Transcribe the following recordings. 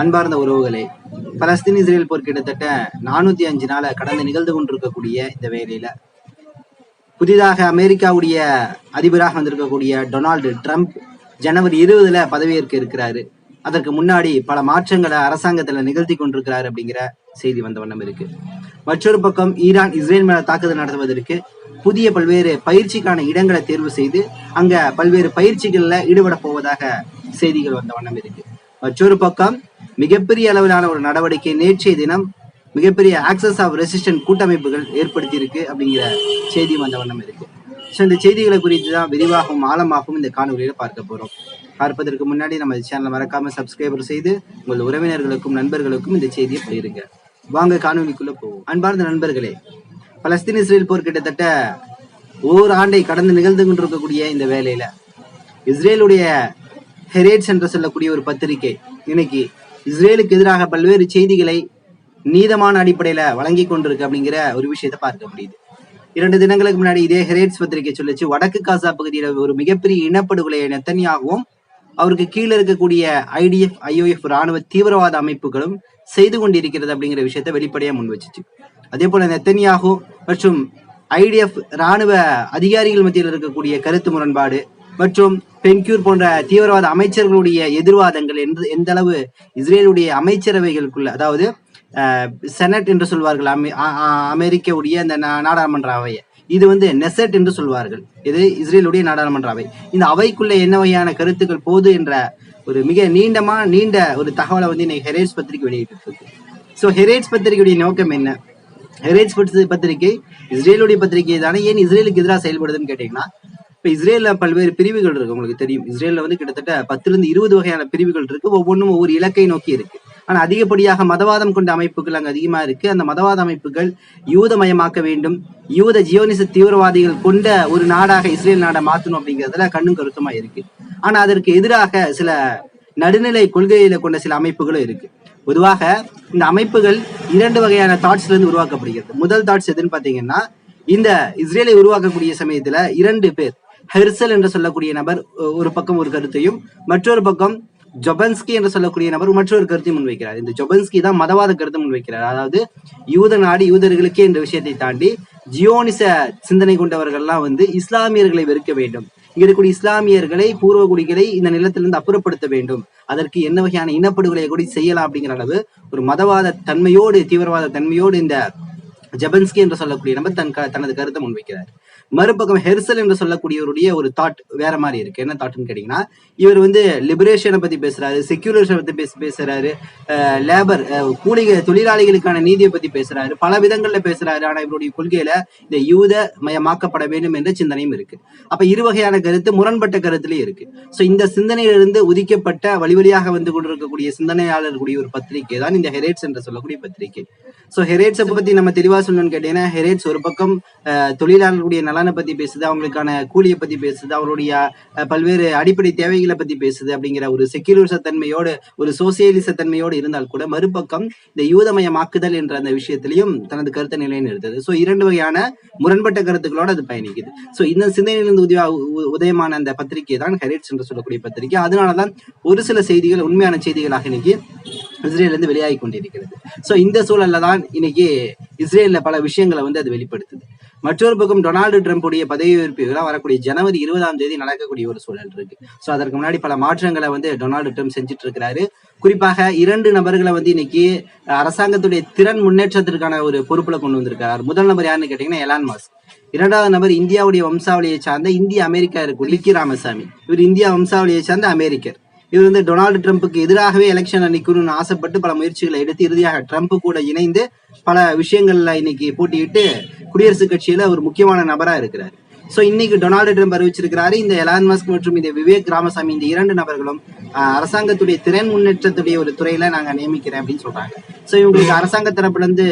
அன்பார்ந்த உறவுகளே Palestine Israel போர் கிட்டத்தட்ட நானூத்தி அஞ்சு நாளை கடந்து நிகழ்ந்து கொண்டிருக்கக்கூடிய இந்த வேலையில புதிதாக அமெரிக்காவுடைய அதிபராக வந்திருக்கக்கூடிய டொனால்டு ட்ரம்ப் ஜனவரி இருபதுல பதவியேற்க இருக்கிறாரு. அதற்கு முன்னாடி பல மாற்றங்களை அரசாங்கத்துல நிகழ்த்தி கொண்டிருக்கிறாரு அப்படிங்கிற செய்தி வந்த வண்ணம் இருக்கு. மற்றொரு பக்கம் ஈரான் இஸ்ரேல் மேல தாக்குதல் நடத்துவதற்கு புதிய பல்வேறு பயிற்சிக்கான இடங்களை தேர்வு செய்து அங்க பல்வேறு பயிற்சிகள்ல ஈடுபட போவதாக செய்திகள் வந்த வண்ணம் இருக்கு. மற்றொரு பக்கம் மிகப்பெரிய அளவிலான ஒரு நடவடிக்கை நேற்றைய தினம் மிகப்பெரிய ஆக்சஸ் ஆஃப் ரெசிஸ்டன்ட் கூட்டமைப்புகள் ஏற்படுத்தியிருக்கு அப்படிங்கிற செய்தி வந்த வண்ணம் இருக்கு. ஸோ இந்த செய்திகளை குறித்து தான் விரிவாகவும் ஆழமாகவும் இந்த காணொலியில் பார்க்க போகிறோம் பார்ப்பதற்கு முன்னாடி நம்ம சேனலை மறக்காம சப்ஸ்கிரைபர் செய்து உங்கள் உறவினர்களுக்கும் நண்பர்களுக்கும் இந்த செய்தியை பகிருங்க. வாங்க காணொலிக்குள்ள போவோம். அன்பார்ந்த நண்பர்களே பலஸ்தீன் இஸ்ரேல் போர் கிட்டத்தட்ட ஓர் ஆண்டை கடந்து நிகழ்ந்து கொண்டிருக்கக்கூடிய இந்த வேலையில இஸ்ரேலுடைய ஹெரேட்ஸ் என்று சொல்லக்கூடிய ஒரு பத்திரிகை இன்னைக்கு இஸ்ரேலுக்கு எதிராக பல்வேறு செய்திகளை நீதமான அடிப்படையில வழங்கி கொண்டிருக்கு அப்படிங்கிற ஒரு விஷயத்தை பார்க்க முடியுது. இரண்டு தினங்களுக்கு முன்னாடி இதே ஹெரேட்ஸ் பத்திரிகை சொல்லிச்சு வடக்கு காசா பகுதியில ஒரு மிகப்பெரிய இனப்படுகொலை நெத்தனியாகவும் அவருக்கு கீழே இருக்கக்கூடிய ஐடிஎஃப் ஐஓஎஃப் ராணுவ தீவிரவாத அமைப்புகளும் செய்து கொண்டிருக்கிறது அப்படிங்கிற விஷயத்தை வெளிப்படையா முன் வச்சுச்சு. அதே போல நெத்தனியாகு மற்றும் ஐடிஎஃப் ராணுவ அதிகாரிகள் மத்தியில் இருக்கக்கூடிய கருத்து முரண்பாடு மற்றும் பென்க்யூர் போன்ற தீவிரவாத அமைச்சர்களுடைய எதிர்வாதங்கள் எந்த எந்த அளவு இஸ்ரேலுடைய அமைச்சரவைகளுக்குள்ள அதாவது செனட் என்று சொல்வார்கள் அமெ- அமெரிக்காவுடைய அந்த நாடாளுமன்ற அவையை இது வந்து நெசட் என்று சொல்வார்கள். இது இஸ்ரேலுடைய நாடாளுமன்ற அவை இந்த அவைக்குள்ள என்ன வகையான கருத்துக்கள் போது என்ற ஒரு மிக நீண்டமா நீண்ட ஒரு தகவலை வந்து இன்னைக்கு ஹெரேட்ஸ் பத்திரிகை வெளியிட்டிருக்கு. ஸோ ஹெரேட்ஸ் பத்திரிகையுடைய நோக்கம் என்ன? ஹெரேட்ஸ் பத்திரிகை இஸ்ரேலுடைய பத்திரிகை தானே ஏன் இஸ்ரேலுக்கு எதிராக செயல்படுதுன்னு கேட்டீங்கன்னா இப்ப இஸ்ரேல்ல பல்வேறு பிரிவுகள் இருக்கு உங்களுக்கு தெரியும். இஸ்ரேல்ல வந்து கிட்டத்தட்ட பத்துல இருந்து இருபது வகையான பிரிவுகள் இருக்கு. ஒவ்வொன்றும் ஒவ்வொரு இலக்கை நோக்கி இருக்கு. ஆனா அதிகப்படியாக மதவாதம் கொண்ட அமைப்புகள் அங்க அதிகமா இருக்கு. அந்த மதவாத அமைப்புகள் யூதமயமாக்க வேண்டும். யூத ஜியோனிச தீவிரவாதிகள் கொண்ட ஒரு நாடாக இஸ்ரேல் நாடை மாற்றணும் அப்படிங்கிறதுல கண்ணும் கருத்துமா இருக்கு. ஆனா அதற்கு எதிராக சில நடுநிலை கொள்கையில கொண்ட சில அமைப்புகளும் இருக்கு. பொதுவாக இந்த அமைப்புகள் இரண்டு வகையான தாட்ஸ்ல இருந்து உருவாக்கப்படுகிறது. முதல் தாட்ஸ் எதுன்னு பாத்தீங்கன்னா இந்த இஸ்ரேலை உருவாக்கக்கூடிய சமயத்துல இரண்டு பேர் ஹெர்சல் என்று சொல்லக்கூடிய நபர் ஒரு பக்கம் ஒரு கருத்தையும் மற்றொரு பக்கம் ஜொபன்ஸ்கி என்று சொல்லக்கூடிய நபர் மற்றொரு கருத்தையும் முன்வைக்கிறார். இந்த ஜொபன்ஸ்கி தான் மதவாத கருத்தை முன்வைக்கிறார். அதாவது யூத நாடு யூதர்களுக்கே என்ற விஷயத்தை தாண்டி ஜியோனிச சிந்தனை கொண்டவர்கள்லாம் வந்து இஸ்லாமியர்களை வெறுக்க வேண்டும். இங்க இருக்கக்கூடிய இஸ்லாமியர்களை பூர்வகுடிகளை இந்த நிலத்திலிருந்து அப்புறப்படுத்த வேண்டும். அதற்கு என்ன வகையான இனப்படுகொலையை கூட செய்யலாம் அப்படிங்கிற அளவு ஒரு மதவாத தன்மையோடு தீவிரவாத தன்மையோடு இந்த ஜெபன்ஸ்கி என்று சொல்லக்கூடிய நபர் தன் க- தனது கருத்தை முன்வைக்கிறார். மறுபக்கம் ஹெர்சல் என்று சொல்லக்கூடியவருடைய ஒரு தாட் வேற மாதிரி இருக்கு. என்ன தாட்னு கேட்டீங்கன்னா இவர் வந்து லிபரேஷனை பத்தி பேசுறாரு செக்யூலேஷனை பத்தி பேச பேசுறாரு லேபர் கூலிக தொழிலாளிகளுக்கான நீதியை பத்தி பேசுறாரு பல விதங்கள்ல பேசுறாரு. ஆனா இவருடைய கொள்கையில இந்த யூத மயமாக்கப்பட வேண்டும் என்ற சிந்தனையும் இருக்கு. அப்ப இரு வகையான கருத்து முரண்பட்ட கருத்துலயும் இருக்கு. சோ இந்த சிந்தனையிலிருந்து உதிக்கப்பட்ட வழி வழியாக வந்து கொண்டிருக்கக்கூடிய சிந்தனையாளர் கூடிய ஒரு பத்திரிகை தான் இந்த ஹெரேட்ஸ் என்று சொல்லக்கூடிய பத்திரிகை. சோ ஹெரேட்ஸை பத்தி நம்ம தெளிவா சொல்லணும்னு கேட்டீங்கன்னா ஹெரேட்ஸ் ஒரு பக்கம் தொழிலாளர்களுடைய தொழிலாளர்களுடைய நலனை பத்தி பேசுது அவங்களுக்கான கூலியை பத்தி பேசுது அவருடைய பல்வேறு அடிப்படை தேவைகளை பத்தி பேசுது அப்படிங்கிற ஒரு செக்யூலரிச தன்மையோடு ஒரு சோசியலிச தன்மையோடு இருந்தால் கூட மறுபக்கம் இந்த யூதமயமாக்குதல் என்ற அந்த விஷயத்திலையும் தனது கருத்தை நிலைநிறுத்தது. ஸோ இரண்டு வகையான முரண்பட்ட கருத்துக்களோட அது பயணிக்குது. சோ இந்த சிந்தனையிலிருந்து உதவி உதயமான அந்த பத்திரிகை தான் ஹெரிட்ஸ் என்று சொல்லக்கூடிய பத்திரிகை. அதனாலதான் ஒரு சில செய்திகள் உண்மையான செய்திகளாக இன்னைக்கு இஸ்ரேல்ல இருந்து வெளியாகி கொண்டிருக்கிறது. சோ இந்த சூழல்ல தான் இன்னைக்கு இஸ்ரேல்ல பல விஷயங்களை வந்து அது வெளிப்படுத்துது. மற்றொரு பக்கம் டொனால்டு ட்ரம்ப்புடைய பதவியேற்பு விழா வரக்கூடிய ஜனவரி இருபதாம் தேதி நடக்கக்கூடிய ஒரு சூழல் இருக்கு. சோ அதற்கு முன்னாடி பல மாற்றங்களை வந்து டொனால்டு ட்ரம்ப் செஞ்சுட்டு இருக்கிறாரு குறிப்பாக இரண்டு நபர்களை வந்து இன்னைக்கு அரசாங்கத்துடைய திறன் முன்னேற்றத்திற்கான ஒரு பொறுப்புல கொண்டு வந்திருக்காரு முதல் நபர் யாருன்னு கேட்டீங்கன்னா எலான் மாஸ்க். இரண்டாவது நபர் இந்தியாவுடைய வம்சாவளியை சார்ந்த இந்திய அமெரிக்கா இருக்கும் லிக்கி ராமசாமி. இவர் இந்தியா வம்சாவளியை சார்ந்த அமெரிக்கர். இவர் வந்து டொனால்டு ட்ரம்ப்புக்கு எதிராகவே எலெக்ஷன் நிற்கணும்னு ஆசைப்பட்டு பல முயற்சிகளை எடுத்து இறுதியாக ட்ரம்ப் கூட இணைந்து பல விஷயங்கள்ல இன்னைக்கு போட்டியிட்டு குடியரசுக் கட்சியில ஒரு முக்கியமான நபரா இருக்கிறார். சோ இன்னைக்கு டொனால்டு ட்ரம்ப் அறிவிச்சிருக்கிறாரு. இந்த எலான் மஸ்க் மற்றும் இந்த விவேக் ராமசாமி இந்த இரண்டு நபர்களும் ஆஹ், அரசாங்கத்துடைய திறன் முன்னேற்றத்துடைய ஒரு துறையில நாங்க நியமிக்கிறேன் அப்படின்னு சொல்றாங்க. சோ இவங்களுக்கு அரசாங்க தரப்புல இருந்து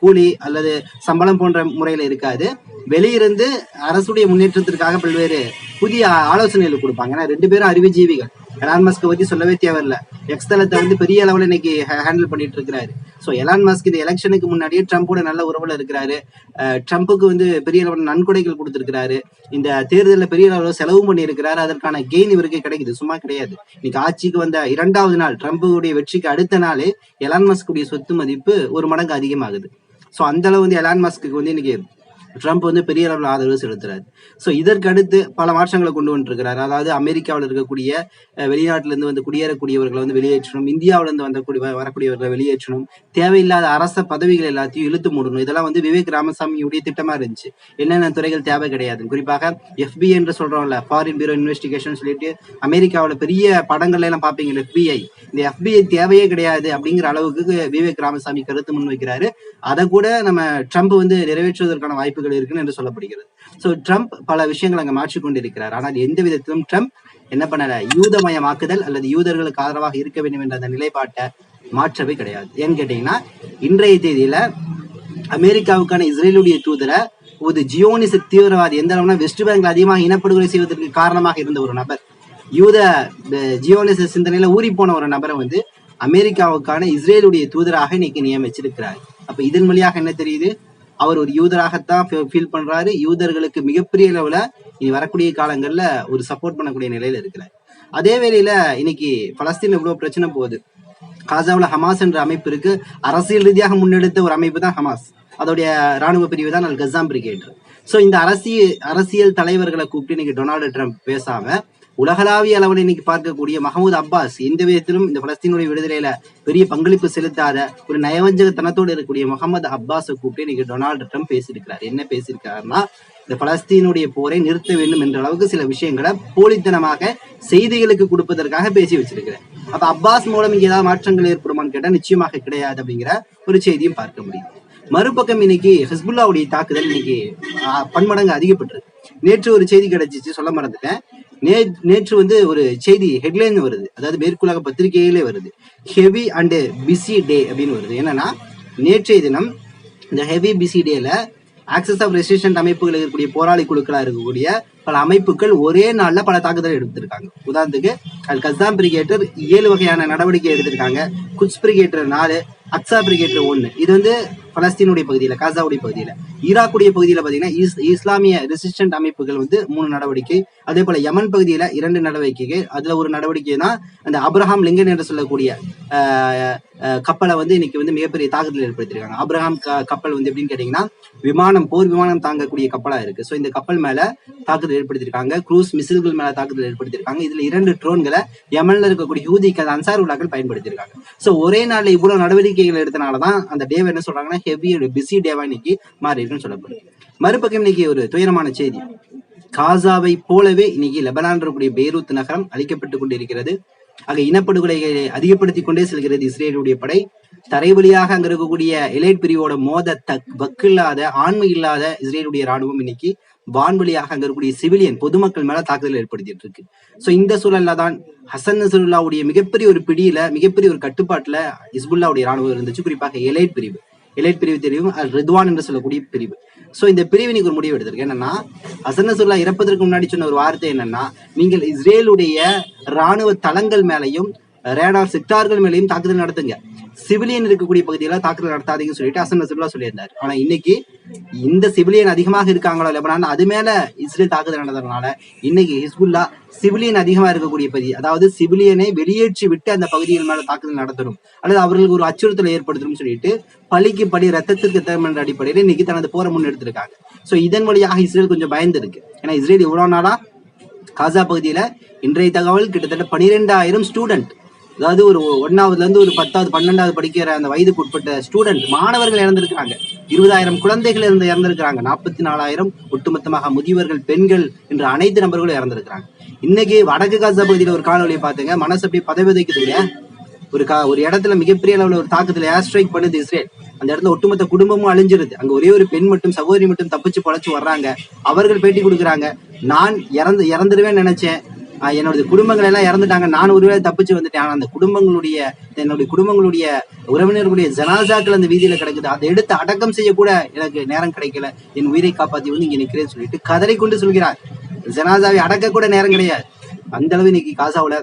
கூலி அல்லது சம்பளம் போன்ற முறையில இருக்காது. வெளியிருந்து அரசுடைய முன்னேற்றத்திற்காக பல்வேறு புதிய ஆலோசனைகள் கொடுப்பாங்க. ஏன்னா ரெண்டு பேரும் அறிவுஜீவிகள். எலான் மஸ்க் பத்தி சொல்லவே தேவையில்ல. எக்ஸ் தளத்தை வந்து பெரிய அளவுல இன்னைக்கு ஹேண்டில் பண்ணிட்டு இருக்கிறாரு. ஸோ எலான் மஸ்க் இந்த எலெக்ஷனுக்கு முன்னாடியே ட்ரம்ப்போட நல்ல உறவுல இருக்கிறாரு. ட்ரம்ப்புக்கு ட்ரம்புக்கு வந்து பெரிய அளவில் நன்கொடைகள் கொடுத்துருக்கிறாரு. இந்த தேர்தலில் பெரிய அளவில் செலவும் பண்ணியிருக்கிறாரு. அதற்கான கெயின் இவருக்கு கிடைக்குது. சும்மா கிடையாது. இன்னைக்கு ஆட்சிக்கு வந்த இரண்டாவது நாள் ட்ரம்புடைய வெற்றிக்கு அடுத்த நாளே எலான் மஸ்குடைய சொத்து மதிப்பு ஒரு மடங்கு அதிகமாகுது. ஸோ அந்த அளவு வந்து எலான் மஸ்க்கு வந்து இன்னைக்கு ட்ரம்ப் வந்து பெரிய அளவில் ஆதரவு செலுத்துறாரு. ஸோ இதற்கு அடுத்து பல மாற்றங்களை கொண்டு வந்துருக்கிறார். அதாவது அமெரிக்காவில் இருக்கக்கூடிய வெளிநாட்டிலிருந்து வந்து குடியேறக்கூடியவர்களை வந்து வெளியேற்றணும். இந்தியாவில இருந்து வந்தக்கூடிய வரக்கூடியவர்களை வெளியேற்றணும். தேவையில்லாத அரச பதவிகள் எல்லாத்தையும் இழுத்து மூடணும். இதெல்லாம் வந்து விவேக் ராமசாமியுடைய திட்டமா இருந்துச்சு. என்னென்ன துறைகள் தேவை கிடையாது குறிப்பாக எஃபிஐ என்று சொல்றோம்ல ஃபாரின் பியூரோ இன்வெஸ்டிகேஷன் சொல்லிட்டு அமெரிக்காவில் பெரிய படங்கள்ல எல்லாம் பார்ப்பீங்க எஃபிஐ இந்த எஃபிஐ தேவையே கிடையாது அப்படிங்கிற அளவுக்கு விவேக் ராமசாமி கருத்து முன்வைக்கிறாரு. அதை கூட நம்ம ட்ரம்ப் வந்து நிறைவேற்றுவதற்கான வாய்ப்பு வாய்ப்புகள் இருக்கு என்று சொல்லப்படுகிறது. சோ ட்ரம்ப் பல விஷயங்களை அங்க மாற்றிக்கொண்டிருக்கிறார். ஆனால் எந்த விதத்திலும் ட்ரம்ப் என்ன பண்ணல யூதமயமாக்குதல் அல்லது யூதர்களுக்கு ஆதரவாக இருக்க வேண்டும் என்ற அந்த நிலைப்பாட்டை மாற்றவே கிடையாது. ஏன்னு கேட்டீங்கன்னா இன்றைய தேதியில அமெரிக்காவுக்கான இஸ்ரேலுடைய தூதரை ஒரு ஜியோனிச தீவிரவாதி எந்த அளவுனா வெஸ்ட் பேங்க்ல அதிகமாக இனப்படுகொலை செய்வதற்கு காரணமாக இருந்த ஒரு நபர். யூத ஜியோனிச சிந்தனையில ஊறி போன ஒரு நபரை வந்து அமெரிக்காவுக்கான இஸ்ரேலுடைய தூதராக இன்னைக்கு நியமிச்சிருக்கிறார். அப்ப இதன் வழியாக என்ன தெரியுது? அவர் ஒரு யூதராகத்தான் ஃபீல் பண்றாரு. யூதர்களுக்கு மிகப்பெரிய அளவுல இனி வரக்கூடிய காலங்கள்ல ஒரு சப்போர்ட் பண்ணக்கூடிய நிலையில இருக்கிறார். அதே வேளையில இன்னைக்கு பலஸ்தீன் இவ்வளவு பிரச்சனை போகுது. காசாவில் ஹமாஸ் என்ற அமைப்பு இருக்கு. அரசியல் ரீதியாக முன்னெடுத்த ஒரு அமைப்பு தான் ஹமாஸ். அதோடைய ராணுவ பிரிவு தான் அல் கசாம் பிரிகேட் ஸோ இந்த அரசியல் அரசியல் தலைவர்களை கூப்பிட்டு இன்னைக்கு டொனால்டு ட்ரம்ப் பேசாம உலகளாவிய அளவில் இன்னைக்கு பார்க்கக்கூடிய மஹமூத் அப்பாஸ் எந்த விதத்திலும் இந்த பலஸ்தீனுடைய விடுதலையில பெரிய பங்களிப்பு செலுத்தாத ஒரு நயவஞ்சகத்தனத்தோடு இருக்கக்கூடிய முகமது அப்பாஸை கூப்பிட்டு இன்னைக்கு டொனால்டு ட்ரம்ப் பேசியிருக்கிறார். என்ன பேசியிருக்காருன்னா இந்த பலஸ்தீனுடைய போரை நிறுத்த வேண்டும் என்ற அளவுக்கு சில விஷயங்களை போலித்தனமாக செய்திகளுக்கு கொடுப்பதற்காக பேசி வச்சிருக்கிறேன் அப்ப அப்பாஸ் மூலம் இங்க ஏதாவது மாற்றங்கள் ஏற்படுமான்னு கேட்டா நிச்சயமாக கிடையாது அப்படிங்கிற ஒரு செய்தியும் பார்க்க முடியும் மறுபக்கம் இன்னைக்கு ஹிஸ்புல்லாவுடைய தாக்குதல் இன்னைக்கு ஆஹ், பன்மடங்கு அதிகப்பட்டிருக்கு. நேற்று ஒரு செய்தி கிடைச்சிச்சு சொல்ல மறந்துட்டேன். நே நேற்று வந்து ஒரு செய்தி ஹெட்லைன் வருது. அதாவது மேற்குலக பத்திரிகையிலே வருது. ஹெவி அண்டு பிஸி டே அப்படின்னு வருது. என்னன்னா நேற்றைய தினம் இந்த ஹெவி பிஸி டேல ஆக்சஸ் ஆஃப் ரெசிஸ்டன்ட் அமைப்புகள் இருக்கக்கூடிய போராளி குழுக்களாக இருக்கக்கூடிய பல அமைப்புகள் ஒரே நாளில் பல தாக்குதல் எடுத்திருக்காங்க. உதாரணத்துக்கு அல் கசாம் பிரிகேட்டர் ஏழு வகையான நடவடிக்கை எடுத்திருக்காங்க. குட்ஸ் பிரிகேட்டர் நாலு அக்ஸா பிரிகேட்டர் ஒன்று இது வந்து பலஸ்தீனுடைய பகுதியில் காசாவுடைய பகுதியில். ஈராக்குடைய பகுதியில் பார்த்தீங்கன்னா இஸ்- இஸ்லாமிய ரெசிஸ்டன்ட் அமைப்புகள் வந்து மூணு நடவடிக்கை அதே போல யமன் பகுதியில இரண்டு நடவடிக்கைகள் அதுல ஒரு நடவடிக்கை தான் அந்த அப்ரஹாம் லிங்கன் என்று சொல்லக்கூடிய ஆஹ், கப்பலை வந்து இன்னைக்கு வந்து மிகப்பெரிய தாக்குதல் ஏற்படுத்தியிருக்காங்க. அப்ரஹாம் கப்பல் வந்து எப்படின்னு கேட்டீங்கன்னா விமானம் போர் விமானம் தாங்கக்கூடிய கப்பலா இருக்கு. ஸோ இந்த கப்பல் மேல தாக்குதல் ஏற்படுத்தியிருக்காங்க. க்ரூஸ் மிசில்கள் மேல தாக்குதல் ஏற்படுத்தியிருக்காங்க. இதுல இரண்டு ட்ரோன்களை யமன்ல இருக்கக்கூடிய ஹூதிக்கு கத அன்சார் உலாக்கள் பயன்படுத்தியிருக்காங்க. ஸோ ஒரே நாள்ல இவ்வளவு நடவடிக்கைகள் எடுத்தனாலதான் அந்த டேவை என்ன சொல்றாங்கன்னா ஹெவி பிஸி டேவா இன்னைக்கு மாறி இருக்குன்னு சொல்லப்படுது. மறுபக்கம் இன்னைக்கு ஒரு துயரமான செய்தி. காசாவை போலவே இன்னைக்கு லெபனான் இருக்கக்கூடிய பெய்ரூத் நகரம் அழிக்கப்பட்டு கொண்டிருக்கிறது. ஆக இனப்படுகொலைகளை அதிகப்படுத்திக் கொண்டே செல்கிறது இஸ்ரேலுடைய படை. தரை வழியாக அங்க இருக்கக்கூடிய எலைட் பிரிவோட மோத தக் வக்கில்லாத ஆண்மை இல்லாத இஸ்ரேலுடைய ராணுவம் இன்னைக்கு வான்வழியாக அங்க இருக்கக்கூடிய சிவிலியன் பொதுமக்கள் மேல தாக்குதல் ஏற்படுத்திட்டு இருக்கு. சோ இந்த சூழல்ல தான் ஹசன் நசருல்லாவுடைய மிகப்பெரிய ஒரு பிடியில மிகப்பெரிய ஒரு கட்டுப்பாட்டுல இஸ்புல்லாவுடைய ராணுவம் இருந்துச்சு. குறிப்பாக எலைட் பிரிவு. எலைட் பிரிவு தெரியும் அல் ரித்வான் என்று சொல்லக்கூடிய பிரிவு. சோ இந்த பிரிவு இன்னைக்கு ஒரு முடிவு எடுத்திருக்கு என்னன்னா ஹசன் இறப்பதற்கு முன்னாடி சொன்ன ஒரு வார்த்தை என்னன்னா நீங்கள் இஸ்ரேலுடைய ராணுவ தளங்கள் மேலையும் ரேடார் செக்டார்கள் மேலையும் தாக்குதல் நடத்துங்க. சிவிலியன் இருக்கக்கூடிய பகுதியில தாக்குதல் நடத்தாதீங்கன்னு சொல்லிட்டு அசன் நசருல்லா சொல்லியிருந்தார். ஆனா இன்னைக்கு இந்த சிவிலியன் அதிகமாக இருக்காங்களோ லெபனான் அது மேல இஸ்ரேல் தாக்குதல் நடந்ததுனால இன்னைக்கு ஹிஸ்புல்லா சிவிலியன் அதிகமா இருக்கக்கூடிய பகுதி அதாவது சிவிலியனை வெளியேற்றி விட்டு அந்த பகுதிகள் மேல தாக்குதல் நடத்தணும். அல்லது அவர்களுக்கு ஒரு அச்சுறுத்தலை ஏற்படுத்தணும் சொல்லிட்டு பழிக்கு பழி ரத்தத்திற்கு தேர்ம் என்ற அடிப்படையில் இன்னைக்கு தனது போரை முன்னெடுத்திருக்காங்க. சோ இதன் வழியாக இஸ்ரேல் கொஞ்சம் பயந்து இருக்கு ஏன்னா இஸ்ரேல் இவ்வளவு நாளா காசா பகுதியில இன்றைய தகவல் கிட்டத்தட்ட பனிரெண்டாயிரம் ஸ்டூடெண்ட் அதாவது ஒரு ஒன்னாவதுல இருந்து ஒரு பத்தாவது பன்னெண்டாவது படிக்கிற அந்த வயதுக்கு உட்பட்ட ஸ்டூடெண்ட் மாணவர்கள் இறந்திருக்கிறாங்க. இருபதாயிரம் குழந்தைகள் இருந்து இறந்திருக்கிறாங்க. நாற்பத்தி நாலாயிரம் ஒட்டுமொத்தமாக முதியவர்கள் பெண்கள் என்ற அனைத்து நபர்களும் இறந்திருக்கிறாங்க. இன்னைக்கு வடக்கு காசா பகுதியில ஒரு காணொலியை பார்த்துங்க. மனசு அப்படியே பதவி ஒரு கா ஒரு இடத்துல மிகப்பெரிய அளவில் ஒரு தாக்கத்துல ஏர் ஸ்ட்ரைக் பண்ணுது இஸ்ரேல். அந்த இடத்துல ஒட்டுமொத்த குடும்பமும் அழிஞ்சிருது. அங்க ஒரே ஒரு பெண் மட்டும் சகோதரி மட்டும் தப்பிச்சு பொழைச்சு வர்றாங்க. அவர்கள் பேட்டி கொடுக்குறாங்க. நான் இறந்து இறந்துருவேன்னு நினைச்சேன். என்னோட குடும்பங்கள் எல்லாம் இறந்துட்டாங்க. நான் ஒருவேளை தப்பிச்சு வந்துட்டேன். ஆனா அந்த குடும்பங்களுடைய என்னுடைய குடும்பங்களுடைய உறவினர்களுடைய ஜனாசாக்கள் அந்த வீதியில கிடக்குது. அதை எடுத்து அடக்கம் செய்ய கூட எனக்கு நேரம் கிடைக்கல. என் உயிரை காப்பாத்தி வந்து இங்க நிக்கிறேன்னு சொல்லிட்டு கதறி கொண்டு சொல்கிறார். ஜனாசாவை அடக்க கூட நேரம் கிடையாது. அந்த அளவு இன்னைக்கு காசாவில்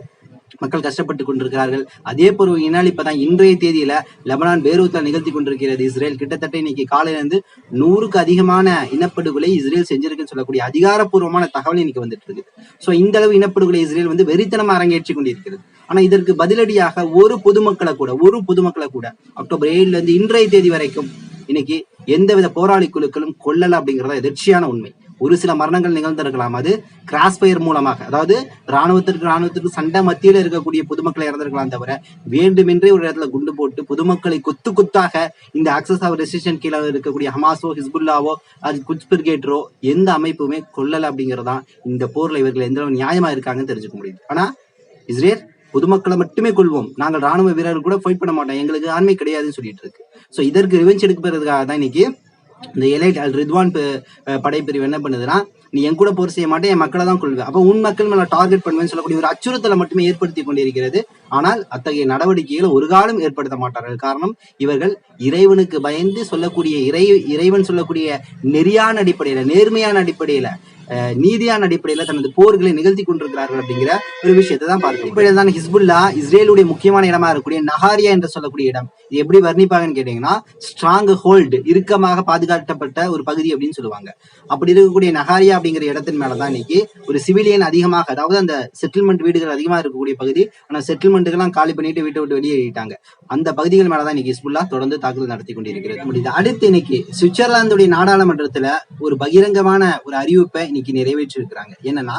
மக்கள் கஷ்டப்பட்டு கொண்டிருக்கிறார்கள். அதே பொறுமையினால் இப்பதான் இன்றைய தேதியில லெபனான் பேரூத்தில் நிகழ்த்தி கொண்டிருக்கிறது இஸ்ரேல். கிட்டத்தட்ட இன்னைக்கு காலையிலிருந்து நூறுக்கு அதிகமான இனப்படுகொலை இஸ்ரேல் செஞ்சிருக்குன்னு சொல்லக்கூடிய அதிகாரப்பூர்வமான தகவல் இன்னைக்கு வந்துட்டு இருக்கு சோ இந்த அளவு இனப்படுகொலை இஸ்ரேல் வந்து வெறித்தனமா அரங்கேற்றி கொண்டிருக்கிறது. ஆனா இதற்கு பதிலடியாக ஒரு பொதுமக்களை கூட ஒரு பொதுமக்களை கூட அக்டோபர் ஏழுல இருந்து இன்றைய தேதி வரைக்கும் இன்னைக்கு எந்தவித போராளி குழுக்களும் கொல்லல அப்படிங்கறத எதிர்ச்சியான உண்மை. ஒரு சில மரணங்கள் நிகழ்ந்திருக்கலாம். அது கிராஸ் ஃபயர் மூலமாக. அதாவது ராணுவத்திற்கு ராணுவத்திற்கு சண்டை மத்தியில இருக்கக்கூடிய பொதுமக்களை இறந்திருக்கலாம் தவிர வேண்டுமென்றே ஒரு இடத்துல குண்டு போட்டு பொதுமக்களை கொத்து கொத்தாக இந்த ஆக்சஸ் ஆஃப் ரெசிஸ்டன் கீழே இருக்கக்கூடிய ஹமாஸோ ஹிஸ்புல்லாவோ அது குட்ஸ் பிரிகேட்டரோ எந்த அமைப்புமே கொல்லலை அப்படிங்கிறதான் இந்த போர்ல இவர்கள் எந்த அளவு நியாயமா இருக்காங்கன்னு தெரிஞ்சுக்க முடியுது. ஆனா இஸ்ரேல் பொதுமக்களை மட்டுமே கொள்வோம் நாங்கள் ராணுவ வீரர்கள் கூட ஃபைட் பண்ண மாட்டோம். எங்களுக்கு ஆண்மை கிடையாதுன்னு சொல்லிட்டு இருக்கு. சோ இதற்கு ரிவெஞ்ச் எடுக்கப்படுறதுக்காக தான் இன்னைக்கு இந்த எலைட் அல் ரித்வான் படைப்பிரிவு என்ன பண்ணுதுன்னா நீ என் கூட போர் செய்ய மாட்டேன் என் மக்களை தான் கொள்வேன் அப்போ உன் மக்கள் மேல டார்கெட் பண்ணுவேன்னு சொல்லக்கூடிய ஒரு அச்சுறுத்தலை மட்டுமே ஏற்படுத்தி கொண்டிருக்கிறது. ஆனால் அத்தகைய நடவடிக்கைகளை ஒரு காலம் ஏற்படுத்த மாட்டார்கள். காரணம் இவர்கள் இறைவனுக்கு பயந்து சொல்லக்கூடிய இறை இறைவன் சொல்லக்கூடிய நெறியான அடிப்படையில நேர்மையான அடிப்படையில நீதியான அடிப்படையில தனது போர்களை நிகழ்த்தி கொண்டிருக்கிறார்கள் அப்படிங்கிற ஒரு விஷயத்தை தான் பார்க்கணும் அடிப்படையில் தான் ஹிஸ்புல்லா இஸ்ரேலுடைய முக்கியமான இடமா இருக்கக்கூடிய நஹாரியா என்று சொல்லக்கூடிய இடம். இது எப்படி வர்ணிப்பாங்கன்னு கேட்டீங்கன்னா ஸ்ட்ராங் ஹோல்டு இறுக்கமாக பாதுகாக்கப்பட்ட ஒரு பகுதி அப்படின்னு சொல்லுவாங்க. அப்படி இருக்கக்கூடிய நகாரியா அப்படிங்கிற இடத்தின் மேலதான் இன்னைக்கு ஒரு சிவிலியன் அதிகமாக அதாவது அந்த செட்டில்மெண்ட் வீடுகள் அதிகமாக இருக்கக்கூடிய பகுதி ஆனா செட்டில்மெண்ட்டுக்கெல்லாம் காலி பண்ணிட்டு வீட்டை விட்டு வெளியேறிட்டாங்க அந்த பகுதிகள் மேலதான் இன்னைக்கு ஹிஸ்புல்லா தொடர்ந்து தாக்குதல் நடத்தி கொண்டிருக்கிறது. முடியுது. அடுத்து இன்னைக்கு சுவிட்சர்லாந்துடைய நாடாளுமன்றத்துல ஒரு பகிரங்கமான ஒரு அறிவிப்பை இன்னைக்கு நிறைவேற்றிருக்கிறாங்க. என்னன்னா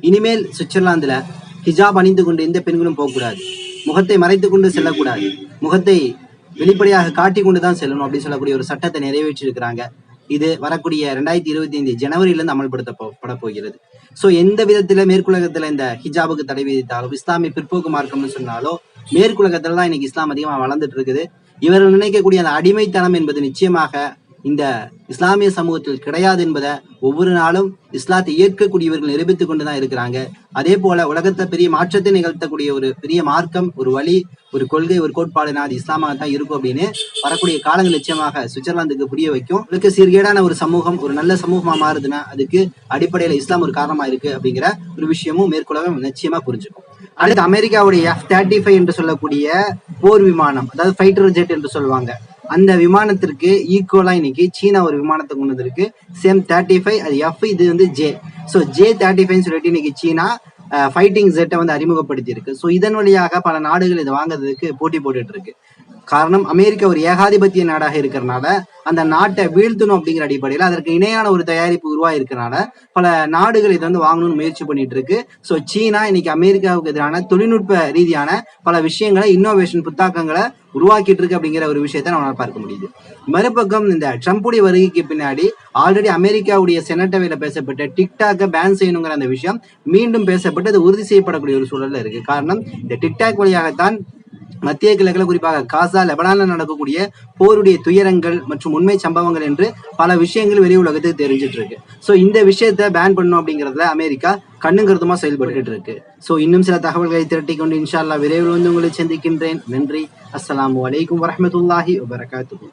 இனிமேல் சுவிட்சர்லாந்துல ஹிஜாப் அணிந்து கொண்டு எந்த பெண்களும் போகக்கூடாது. முகத்தை மறைத்து கொண்டு செல்லக்கூடாது. முகத்தை வெளிப்படையாக காட்டி கொண்டு தான் செல்லணும் அப்படின்னு சொல்லக்கூடிய ஒரு சட்டத்தை நிறைவேற்றிருக்கிறாங்க. இது வரக்கூடிய ரெண்டாயிரத்தி இருபத்தி ஐந்து ஜனவரியிலிருந்து அமல்படுத்தப்பட அமல்படுத்த பட போகிறது சோ எந்த விதத்துல மேற்குலகத்துல இந்த ஹிஜாபுக்கு தடை விதித்தாலோ இஸ்லாமிய பிற்போக்கு மார்க்கம்னு சொன்னாலோ மேற்குலகத்துல தான் இன்னைக்கு இஸ்லாம் அதிகமா வளர்ந்துட்டு இருக்குது. இவர்கள் நினைக்கக்கூடிய அந்த அடிமைத்தனம் என்பது நிச்சயமாக இந்த இஸ்லாமிய சமூகத்தில் கிடையாது என்பதை ஒவ்வொரு நாளும் இஸ்லாத்தை ஏற்கக்கூடியவர்கள் நிரூபித்துக் கொண்டுதான் இருக்கிறாங்க. அதே போல உலகத்தை பெரிய மாற்றத்தை நிகழ்த்தக்கூடிய ஒரு பெரிய மார்க்கம் ஒரு வழி ஒரு கொள்கை ஒரு கோட்பாடுனா அது இஸ்லாமாக தான் இருக்கும் அப்படின்னு வரக்கூடிய காலங்கள் நிச்சயமாக சுவிட்சர்லாந்துக்கு புரிய வைக்கும். உலக சீர்கேடான ஒரு சமூகம் ஒரு நல்ல சமூகமா மாறுதுன்னா அதுக்கு அடிப்படையில இஸ்லாம் ஒரு காரணமா இருக்கு அப்படிங்கிற ஒரு விஷயமும் மேற்கொள்ளவும் நிச்சயமா புரிஞ்சுக்கும். அடுத்து அமெரிக்காவுடைய எஃப் தேர்ட்டி ஃபைவ் என்று சொல்லக்கூடிய போர் விமானம் அதாவது ஃபைட்டர் ஜெட் என்று சொல்லுவாங்க. அந்த விமானத்திற்கு ஈக்குவலா இன்னைக்கு சீனா ஒரு விமானத்தை கொண்டு வந்திருக்கு. சேம் தேர்ட்டி ஃபைவ் அது எஃப் இது வந்து J so J thirty five சொல்லிட்டு இன்னைக்கு சீனா ஃபைட்டிங் ஜெட்டை வந்து அறிமுகப்படுத்தி இருக்கு ஸோ இதன் வழியாக பல நாடுகள் இதை வாங்குறதுக்கு போட்டி போட்டுட்டு இருக்கு காரணம் அமெரிக்கா ஒரு ஏகாதிபத்திய நாடாக இருக்கிறனால அந்த நாட்டை வீழ்த்தணும் அப்படிங்கிற அடிப்படையில் அதற்கு இணையான ஒரு தயாரிப்பு உருவாகிருக்கனால பல நாடுகள் இதை வந்து வாங்கணும்னு முயற்சி பண்ணிட்டு இருக்கு ஸோ சீனா இன்னைக்கு அமெரிக்காவுக்கு எதிரான தொழில்நுட்ப ரீதியான பல விஷயங்களை இன்னோவேஷன் புத்தாக்கங்களை உருவாக்கிட்டு இருக்கு அப்படிங்கிற ஒரு விஷயத்தை நம்மளால் பார்க்க முடியுது. மறுபக்கம் இந்த ட்ரம்புடைய வருகைக்கு பின்னாடி ஆல்ரெடி அமெரிக்காவுடைய செனட்டவையில் பேசப்பட்ட டிக்டாக்கை பேன் செய்யணுங்கிற அந்த விஷயம் மீண்டும் பேசப்பட்டு அது உறுதி செய்யப்படக்கூடிய ஒரு சூழல்ல இருக்கு. காரணம் இந்த டிக்டாக் வழியாகத்தான் மத்திய கிழக்கில் குறிப்பாக காசா லெபனானில் நடக்கக்கூடிய போருடைய துயரங்கள் மற்றும் உண்மை சம்பவங்கள் என்று பல விஷயங்கள் வெளி உலகத்துக்கு தெரிஞ்சிட்டு இருக்கு ஸோ இந்த விஷயத்தை பேன் பண்ணணும் அப்படிங்கறதுல அமெரிக்கா கண்ணுங்கருத்துமா செயல்பட்டு இருக்கு. ஸோ இன்னும் சில தகவல்களை திரட்டி கொண்டு இன்ஷா அல்லாஹ் விரைவில் வந்து உங்களை சந்திக்கின்றேன். நன்றி. அஸ்லாம் வலைக்கம் வரமத்துல்லாஹி வபரகாத்துஹு.